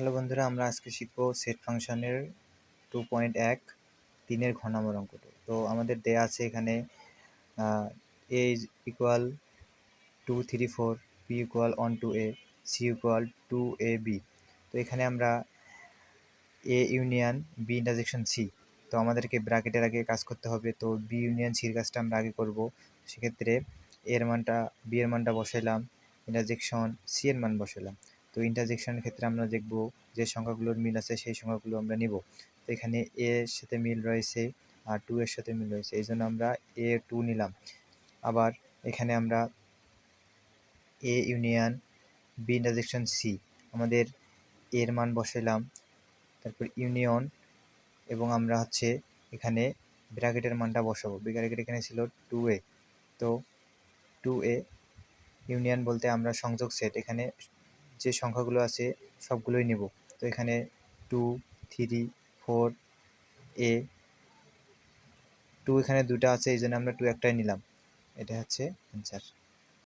Hello বন্ধুরা, আমরা আজকে শিখব সেট ফাংশনের টু পয়েন্ট এক, তিনের ঘ নম্বর অঙ্কটা। তো আমাদের দেয়া আছে এখানে A equal to three four P equal one two A C equal to A B তো এখানে আমরা A union B intersection C তো আমাদেরকে ব্র্যাকেটের আগে কাজ করতে হবে, তো বি ইউনিয়ন সির কাজটা আমরা আগে করব। সেক্ষেত্রে এর মানটা বি এর মানটা বসাইলাম ইন্টারজেকশন সি এর মান বসাইলাম। তো ইন্টারজেকশনের ক্ষেত্রে আমরা দেখব যে সংখ্যাগুলোর মিল আছে, সেই সংখ্যাগুলো আমরা নিব। তো এখানে এ এর সাথে মিল রয়েছে আর টু এর সাথে মিল রয়েছে এই জন্য আমরা এ টু নিলাম। আবার এখানে আমরা A union B intersection C আমাদের এর মান বসাইলাম, তারপর ইউনিয়ন এবং আমরা হচ্ছে এখানে ব্র্যাকেটের মানটা বসাবো। ব্র্যাকেট এখানে ছিল টু এ তো টু এ ইউনিয়ন বলতে আমরা সংযোগ সেট এখানে যে সংখ্যাগুলো আছে সবগুলোই নেব। তো এখানে two three four A two এখানে দুটা আছে, এই জন্য আমরা টু একটাই নিলাম। এটা হচ্ছে অ্যান্সার